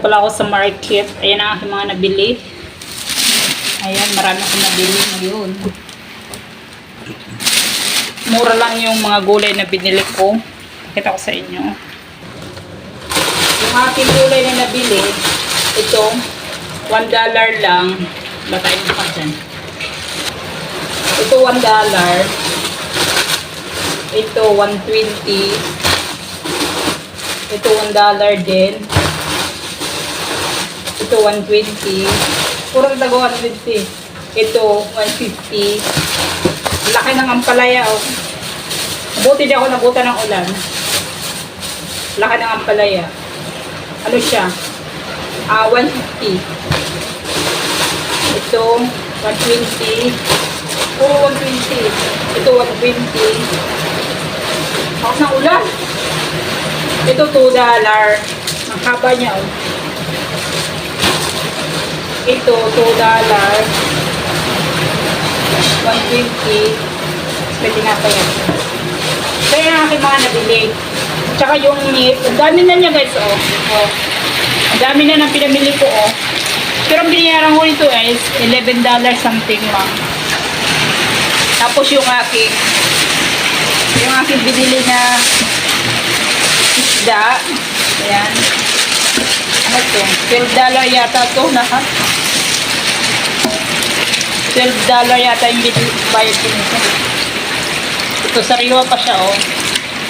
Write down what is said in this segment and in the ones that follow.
Pala ako sa market. Ayan ang aking mga nabili. Ayan, marami akong nabili ngayon. Mura lang yung mga gulay na binili ko. Kita ko sa inyo. Yung aking gulay na nabili, ito, $1 lang. Batay mo pa dyan. Ito $1. Ito 120. Ito $1 din. Ito 120. Puro tago 120. Ito 150. Laki ng ampalaya oh. Buti di ako nabutan ng ulan. Laki ng ampalaya. Ano siya? Ah, 150. Ito 120. Puro 120. Ito 120. Ako ng ulan. Ito $2. Ang haba niya oh. Ito, $2. 120. May tinapay yan. So, yan ang aking mga nabili. Tsaka yung meat. Ang dami na niya guys, oh. oh. Ang dami na ng pinamili ko, oh. Pero ang binayaran ko nito is $11 something lang. Tapos yung aking yung aking binili na isda. Ayan. Ano to? $12 yata to lahat. $12 yata yung bayad nito. Ito, sariwa pa siya, oh.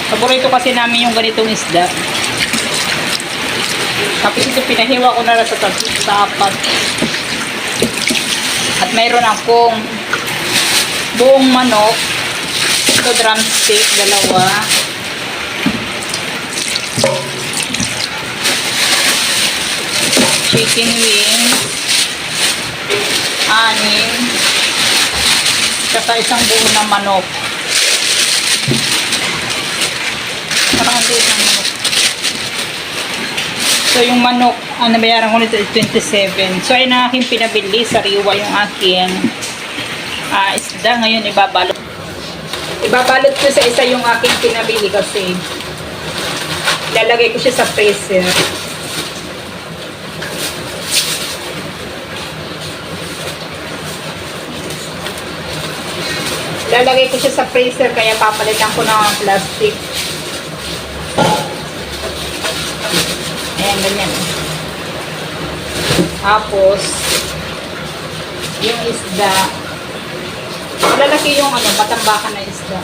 Paborito kasi namin yung ganitong isda. Tapos ito, pinahiwa ko na lang sa, sa apat. At mayroon akong buong manok. Ito, drumstick, dalawa. Chicken wing. Anim. Tsaka isang buo na manok. Parang ang liit ng manok. So, yung manok, ang nabayaran ko nito is 27. So, ayun ang aking pinabili. Sariwa yung aking ah, isda. Ngayon, ibabalot. Ibabalot ko sa isa yung aking pinabili kasi lalagay ko siya sa freezer. Lalagay ko siya sa freezer kaya papalitan ko ng plastic. Ayan, ganyan. Tapos, yung isda, malalaki yung ano, batambakan na isda.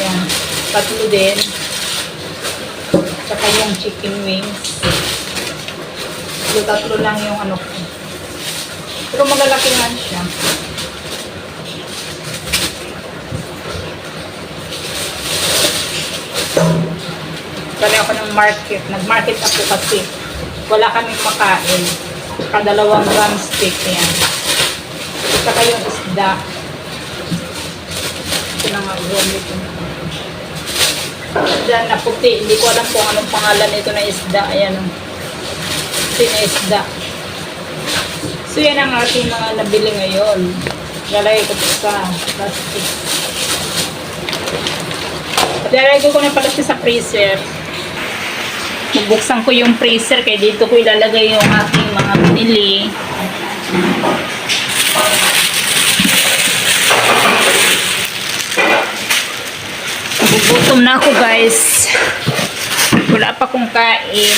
Ayan, tatlo din. Tsaka yung chicken wings. Yung tatlo lang yung ano ko. Pero magalaki nga siya. Kali ako ng market. Nag-market ako kasi wala kaming makain. Kadalawang drumstick. Ayan. Saka yung isda. Ito na nga vomit. Isda na puti. Hindi ko alam kung anong pangalan nito na isda. Ayan. oh. Puti isda. So yan ang ating mga nabili ngayon. Lalagay ko sa plastic. Lalagay ko na pala siya sa freezer. Bubuksan ko yung freezer kaya dito ko ilalagay yung aking mga binili. Gugutom na ako guys. Wala pa kong kain.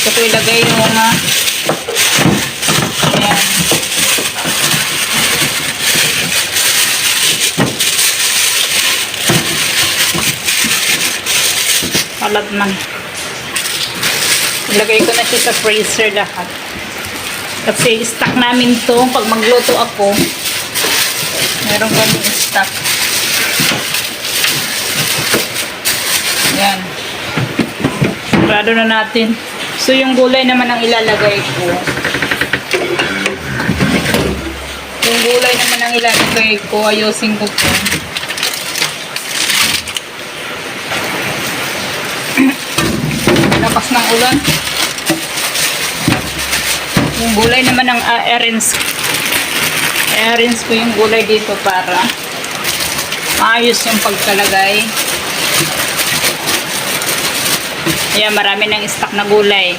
Dito ko ilagay yung mga ayan. Man. Ilagay ko na siya sa freezer lahat. Kasi stock namin to pag magluto ako. Meron kami stock. Yan. Sarado na natin. So, yung gulay naman ang ilalagay ko. Yung gulay naman ang ilalagay ko, ayusin ko po. Lakas ng ulan. Yung gulay naman ang uh, errands. Errands ko yung gulay dito para maayos yung pagkalagay. Ayan, marami ng stock na gulay.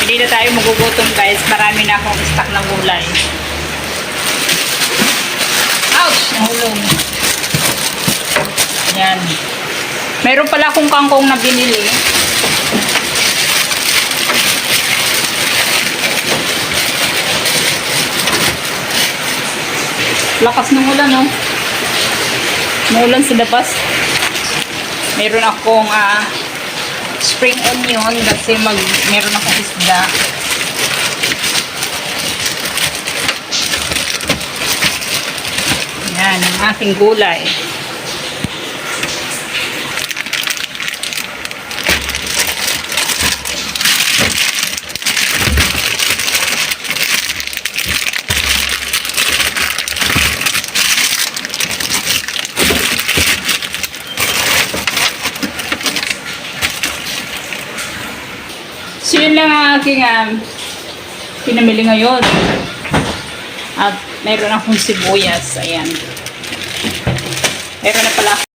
Hindi na tayo magugutom guys. Marami na akong stock na gulay. Ouch! Nahulog. Ayan. Meron pala akong kangkong na binili. Lakas ng ulan, no? Muulan sa labas. Meron akong ah, spring onion kasi mag meron akong isda. Yan, ang aking gulay. So yun lang ang aking um, pinamili ngayon. At mayroon akong sibuyas. Ayan. Meron na pala